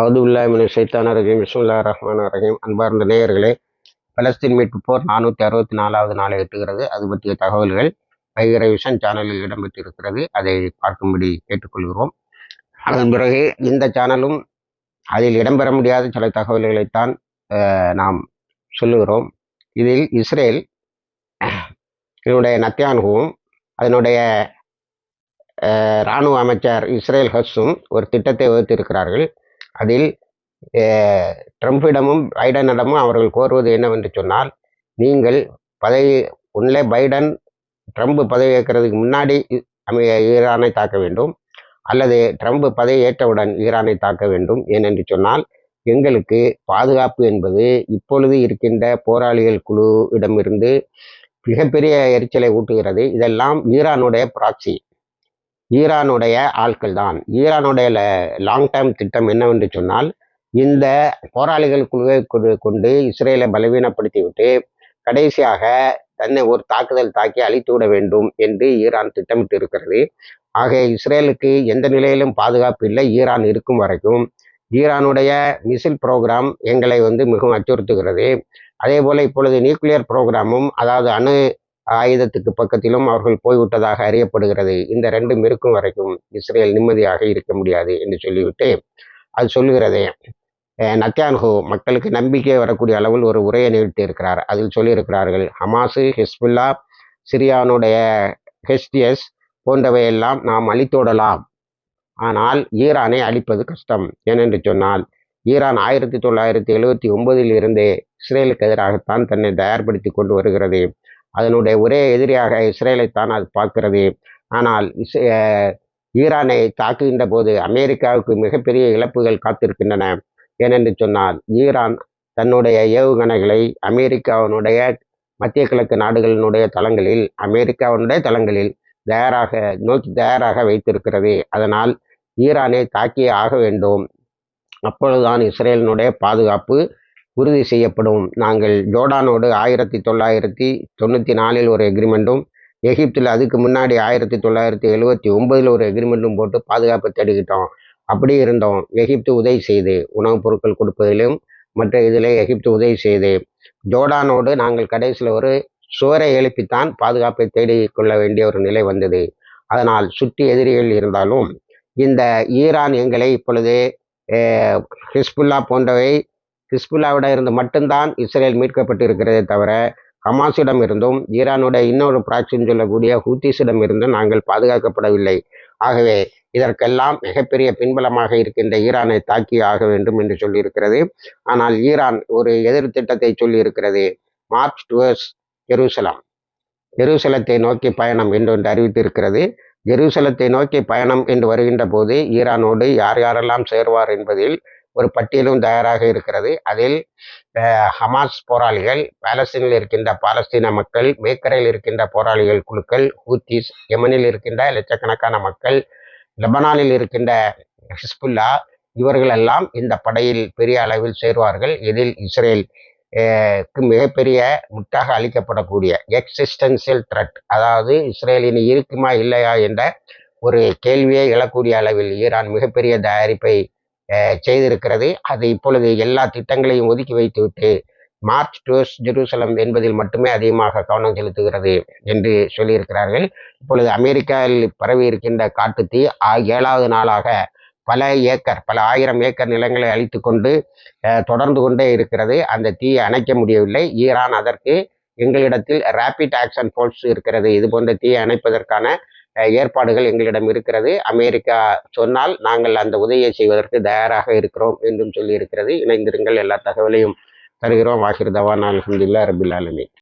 அவதுல்லாமின் சைத்தான ரஹீம் விஸ்முல்லா ரஹ்மான் ரஹீம் அன்பார்ந்த நேயர்களே பலஸ்தீன் மீட்பு போர் நானூற்றி அறுபத்தி நாலாவது நாளை எட்டுகிறது. அது பற்றிய தகவல்கள் வைகர விஷன் சேனலில் இடம்பெற்றிருக்கிறது. அதை பார்க்கும்படி கேட்டுக்கொள்கிறோம். அதன் பிறகு இந்த சேனலும் அதில் இடம்பெற முடியாத சில தகவல்களைத்தான் நாம் சொல்லுகிறோம். இதில் இஸ்ரேல் இதனுடைய நத்தியானுகவும் அதனுடைய இராணுவ அமைச்சர் இஸ்ரேல் ஹஸ்ஸும் ஒரு திட்டத்தை வகுத்திருக்கிறார்கள். அதில் ட்ரம்ப்பிடமும் பைடனிடமும் அவர்கள் கோருவது என்னவென்று சொன்னால் நீங்கள் பதவி உன்னிலே பைடன் ட்ரம்ப் பதவி ஏற்கிறதுக்கு முன்னாடி ஈரானை தாக்க வேண்டும். அல்லது ட்ரம்ப் பதவி ஏற்றவுடன் ஈரானை தாக்க வேண்டும். ஏனென்று சொன்னால் எங்களுக்கு பாதுகாப்பு என்பது இப்பொழுது இருக்கின்ற போராளிகள் குழுவிடமிருந்து மிகப்பெரிய எரிச்சலை ஊட்டுகிறது. இதெல்லாம் ஈரானுடைய ப்ராக்சி. ஈரானுடைய ஆட்கள் தான் ஈரானுடைய லாங் டைம் திட்டம் என்னவென்று சொன்னால் இந்த போராளிகள் குழுவை கொண்டு இஸ்ரேலை பலவீனப்படுத்திவிட்டு கடைசியாக தன்னை ஒரு தாக்குதல் தாக்கி அழித்து விட வேண்டும் என்று ஈரான் திட்டமிட்டு இருக்கிறது ஆக இஸ்ரேலுக்கு எந்த நிலையிலும் பாதுகாப்பு இல்லை. ஈரான் இருக்கும் வரைக்கும் ஈரானுடைய மிசில் ப்ரோக்ராம் எங்களை வந்து மிகவும் அச்சுறுத்துகிறது. அதே போல் இப்பொழுது நியூக்ளியர் ப்ரோக்ராமும் அதாவது அணு ஆயுதத்துக்கு பக்கத்திலும் அவர்கள் போய்விட்டதாக அறியப்படுகிறது. இந்த ரெண்டும் இருக்கும் வரைக்கும் இஸ்ரேல் நிம்மதியாக இருக்க முடியாது என்று சொல்லிவிட்டு அது சொல்லுகிறதே. நத்தியான்ஹோ மக்களுக்கு நம்பிக்கை வரக்கூடிய அளவில் ஒரு உரையை நிகழ்த்தி இருக்கிறார் அதில் சொல்லியிருக்கிறார்கள் ஹமாசு ஹிஸ்புல்லா சிரியானுடைய ஹெஸ்டியஸ் போன்றவையெல்லாம் நாம் அழித்தோடலாம். ஆனால் ஈரானை அழிப்பது கஷ்டம். ஏனென்று சொன்னால் ஈரான் ஆயிரத்தி தொள்ளாயிரத்தி எழுவத்தி ஒன்பதில் இருந்தே இஸ்ரேலுக்கு எதிராகத்தான் தன்னை தயார்படுத்தி கொண்டு வருகிறது. அதனுடைய ஒரே எதிரியாக இஸ்ரேலைத்தான் அது பார்க்கிறது. ஆனால் இஸ் ஈரானை தாக்குகின்ற போது அமெரிக்காவுக்கு மிகப்பெரிய இழப்புகள் காத்திருக்கின்றன. ஏனென்று சொன்னால் ஈரான் தன்னுடைய ஏவுகணைகளை அமெரிக்காவினுடைய மத்திய கிழக்கு நாடுகளினுடைய தளங்களில் அமெரிக்காவினுடைய தளங்களில் தயாராக நோக்கி தயாராக வைத்திருக்கிறது. அதனால் ஈரானை தாக்கியே ஆக வேண்டும். அப்பொழுதுதான் இஸ்ரேலினுடைய பாதுகாப்பு உறுதி செய்யப்படும். நாங்கள் ஜோர்டானோடு ஆயிரத்தி தொள்ளாயிரத்தி தொண்ணூற்றி நாலில் ஒரு எக்ரிமெண்ட்டும் எகிப்தில் அதுக்கு முன்னாடி ஆயிரத்தி தொள்ளாயிரத்தி எழுவத்தி ஒன்பதில் ஒரு எக்ரிமெண்ட்டும் போட்டு பாதுகாப்பு தேடிக்கிட்டோம். அப்படி இருந்தோம். எகிப்து உதவி செய்து உணவுப் பொருட்கள் கொடுப்பதிலும் மற்ற இதில் எகிப்து உதவி செய்து. ஜோர்டானோடு நாங்கள் கடைசியில் ஒரு சுவரை எழுப்பித்தான் பாதுகாப்பை தேடி கொள்ள வேண்டிய ஒரு நிலை வந்தது. அதனால் சுற்றி எதிரிகள் இருந்தாலும் இந்த ஈரான் எங்களை இப்பொழுது ஹிஸ்புல்லா போன்றவை ஹிஸ்புல்லாவிடம் இருந்து மட்டும்தான் இஸ்ரேல் மீட்கப்பட்டிருக்கிறதே தவிர ஹமாஸிடம் இருந்தும் ஈரானுடைய இன்னொரு பிராக்சின்னு சொல்லக்கூடிய ஹூத்திஸிடம் இருந்தும் நாங்கள் பாதுகாக்கப்படவில்லை. ஆகவே இதற்கெல்லாம் மிகப்பெரிய பின்பலமாக இருக்கின்ற ஈரானை தாக்கி ஆக வேண்டும் என்று சொல்லியிருக்கிறது. ஆனால் ஈரான் ஒரு எதிர் திட்டத்தை சொல்லியிருக்கிறது. மார்ச் டுவர்ஸ் ஜெருசலம் ஜெருசலத்தை நோக்கி பயணம் என்று ஒன்று அறிவித்திருக்கிறது. ஜெருசலத்தை நோக்கி பயணம் என்று வருகின்ற போது ஈரானோடு யார் யாரெல்லாம் சேருவார் என்பதில் ஒரு பட்டியலும் தயாராக இருக்கிறது. அதில் ஹமாஸ் போராளிகள் பாலஸ்தீனில் இருக்கின்ற பாலஸ்தீன மக்கள் மேக்கரையில் இருக்கின்ற போராளிகள் குழுக்கள் ஹூத்திஸ் யமனில் இருக்கின்ற லட்சக்கணக்கான மக்கள் லெபனானில் இருக்கின்ற ஹிஸ்புல்லா இவர்களெல்லாம் இந்த படையில் பெரிய அளவில் சேருவார்கள். இதில் இஸ்ரேல் மிகப்பெரிய முட்டாக அளிக்கப்படக்கூடிய எக்ஸிஸ்டன்சியல் த்ரெட் அதாவது இஸ்ரேலின் இருக்குமா இல்லையா என்ற ஒரு கேள்வியை எழக்கூடிய அளவில் ஈரான் மிகப்பெரிய தயாரிப்பை செய்திருக்கிறது. அது இப்பொழுது எல்லா திட்டங்களையும் ஒதுக்கி வைத்துவிட்டு மார்ச் டுவர்ஸ் ஜெருசலம் என்பதில் மட்டுமே அதிகமாக கவனம் செலுத்துகிறது என்று சொல்லியிருக்கிறார்கள். இப்பொழுது அமெரிக்காவில் பரவி இருக்கின்ற காட்டுத்தீ ஏழாவது நாளாக பல ஏக்கர் பல ஆயிரம் ஏக்கர் நிலங்களை அழித்து கொண்டு தொடர்ந்து கொண்டே இருக்கிறது. அந்த தீயை அணைக்க முடியவில்லை. ஈரான் அதற்கு எங்களிடத்தில் ரேபிட் ஆக்ஷன் ஃபோர்ஸ் இருக்கிறது. இது போன்ற தீயை அணைப்பதற்கான ஏற்பாடுகள் எங்களிடம் இருக்கிறது. அமெரிக்கா சொன்னால் நாங்கள் அந்த உதவியை செய்வதற்கு தயாராக இருக்கிறோம் என்றும் சொல்லியிருக்கிறது. இணைந்திருங்கள் எல்லா தகவலையும் தருகிறோம். வாகிர் தவான் அலமதுல்லா ரபில் ஆலமி